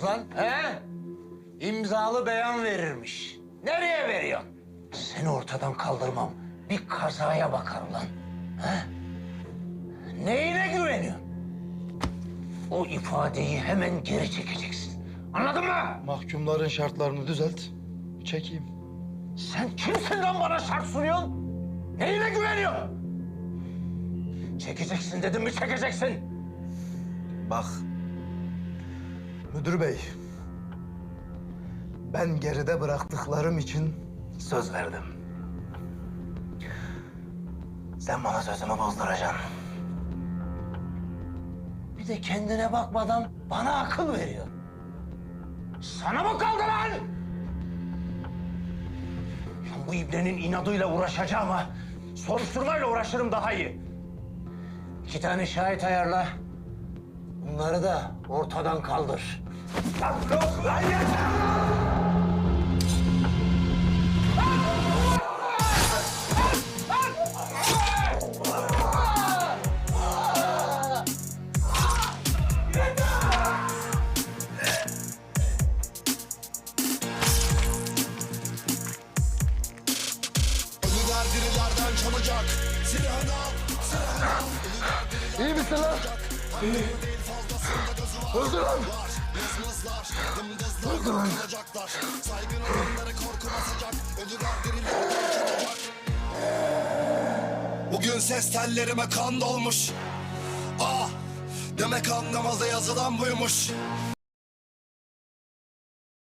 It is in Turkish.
veriyorsunuz lan? He? İmzalı beyan verirmiş. Nereye veriyorsun? Seni ortadan kaldırmam. Bir kazaya bakar ulan. He? Neyine güveniyorsun? O ifadeyi hemen geri çekeceksin. Anladın mı? Mahkumların şartlarını düzelt. Çekeyim. Sen kimsin lan bana şart sunuyorsun? Neyine güveniyorsun? Çekeceksin dedim mi çekeceksin. Bak. Müdür bey. Ben geride bıraktıklarım için söz verdim. Sen bana sözümü bozduracaksın. Bir de kendine bakmadan bana akıl veriyor. Sana mı kaldı lan? Lan bu ibnenin inadıyla uğraşacağım ha. Soruşturmayla uğraşırım daha iyi. İki tane şahit ayarla. Bunları da ortadan kaldır. Lan yok lan yeter! Al, silahını al İyi misin lan? Öldü lan. Saygın olanları korku basacak Ölüler çalacak Bugün ses tellerime kan dolmuş Ah Demek anlamadı yazılan buymuş